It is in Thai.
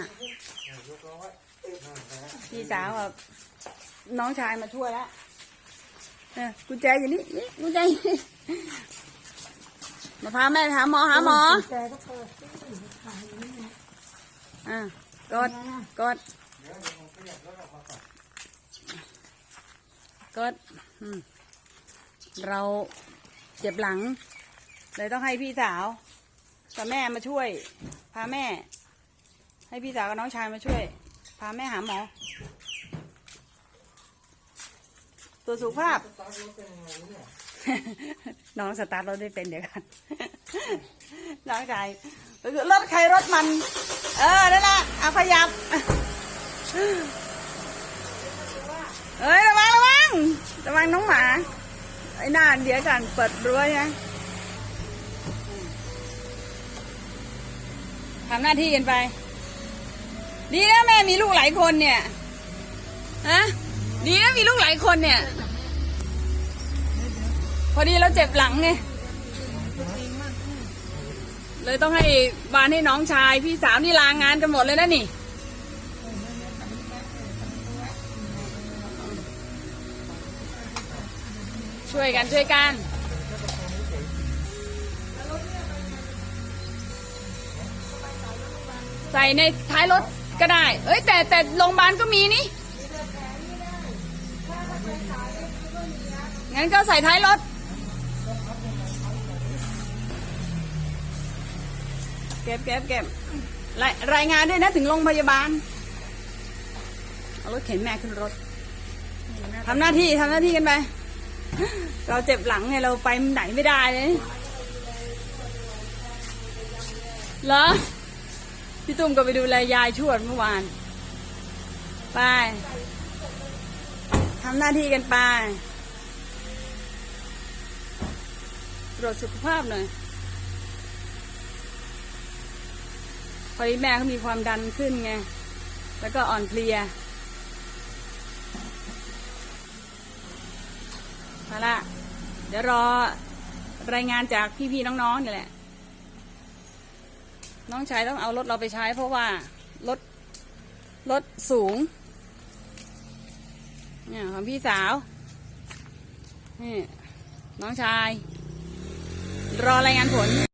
น่ะพี่สาวกับน้องชายมาช่วยแล้วเออกุญแจอยู่นี่นี่กุญแจมาพาแม่หาหมอหาหมอกดซิขายอย่ากดกดเดี๋ยวเดี๋ยวผมขยับรถออกมาก่อนกดอืมเราเจ็บหลัง เลยต้องให้พี่สาวกับแม่มาช่วย พาแม่ ให้พี่สาวกับน้องชายมาช่วย พาแม่หาหมอตรวสุขภาพ น้องสตาร์ทรถได้เป็นเดี๋ยวกันน้องชายรถใครรถมัน เออนั่นแหละเอาขยับเอ้ยระวังระวังระวังน้องหมาไอ้หน้าเดี๋ยวกันเปิดรั้วนะทำหน้าที่กันไป ดีนะแม่มีลูกหลายคนเนี่ยฮะดีนะมีลูกหลายคนเนี่ย พอดีเราเจ็บหลังไงเลยต้องให้บานให้น้องชาย พี่สาวนี่ลางงานกันหมดเลยนะนี่ช่วยกันช่วยกัน ใส่ในท้ายรถ ก็ได้ เอ้ยแต่แต่โรงพยาบาลก็มีนี่ งั้นก็ใส่ท้ายรถ เก็บเก็บเก็บรายรายงานด้วยนะถึงโรงพยาบาล เอารถเข็นแม่ขึ้นรถ ทำหน้าที่ทำหน้าที่กันไป เราเจ็บหลังไงเราไปไหนไม่ได้เลย เหรอ พี่ตุ้มก็ไปดูแลยายชวดเมื่อวาน ไปทำหน้าที่กันไปตรวจสุขภาพหน่อยพอดีแม่เขามีความดันขึ้นไง แล้วก็อ่อนเพลียมาละ เดี๋ยวรอรายงานจากพี่ๆน้องๆนี่แหละ น้องชายต้องเอารถเราไปใช้ เพราะว่ารถรถสูง เนี่ยของพี่สาวนี่น้องชาย รอรายงานผล